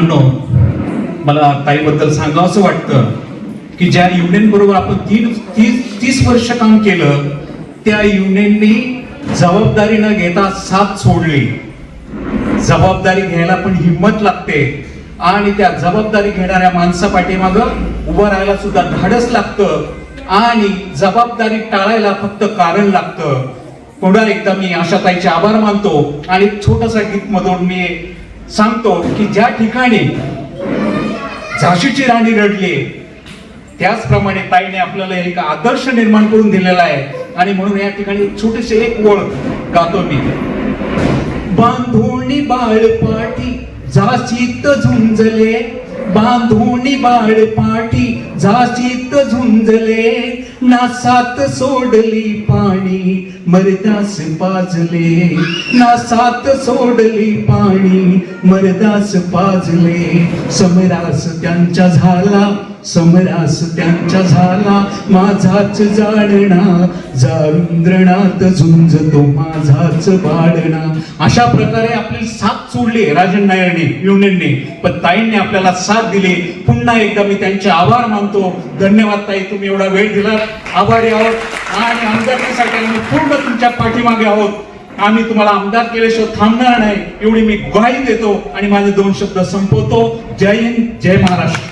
मित्रांनो मला ताईबद्दल सांगावं असं वाटतं की ज्या युनियन बरोबर आपण तीन तीस तीस वर्ष काम केलं त्या युनियननी जबाबदारी न घेता साथ सोडली. जबाबदारी घ्यायला पण हिंमत लागते आणि त्या जबाबदारी घेणाऱ्या माणसा पाठीमाग उभं राहायला सुद्धा धाडस लागतं आणि जबाबदारी टाळायला फक्त कारण लागतं. पुन्हा एकदा मी आशाताईचे आभार मानतो आणि छोटासा गीत मधून मी सांगतो की ज्या ठिकाणी झाशीची राणी रडली त्याचप्रमाणे ताईने आपल्याला एक आदर्श निर्माण करून दिलेला आहे. आणि म्हणून या ठिकाणी छोटेसे एक ओळ गातो मी. बांधोणी बाळपाठी झाशीत झुंजले. बांधोणी बाळ पाठी झाशीत झुंजले. नासात सोडली पाणी मरदास पाजले. नासात सोडली पाणी मरदास पाजले. समरास त्यांच्या झाला समरास त्यांच्या झाला माझाच जाणणा जारुंद्रणात झुंज तो माझाच बाळणा. अशा प्रकारे आपली साथ सोडली राजन नायरने युनियनने पण ताईंनी आपल्याला साथ दिली. पुन्हा एकदा मी त्यांचे आभार मानतो. धन्यवाद ताई तुम्ही एवढा वेळ दिला आभारी आहोत. आणि आमदारकीसाठी आम्ही पूर्ण तुमच्या पाठीमागे आहोत. आम्ही तुम्हाला आमदार केल्याशिवाय थांबणार नाही. एवढी मी ग्वाही देतो. आणि माझे दोन शब्द संपवतो. जय हिंद जय महाराष्ट्र.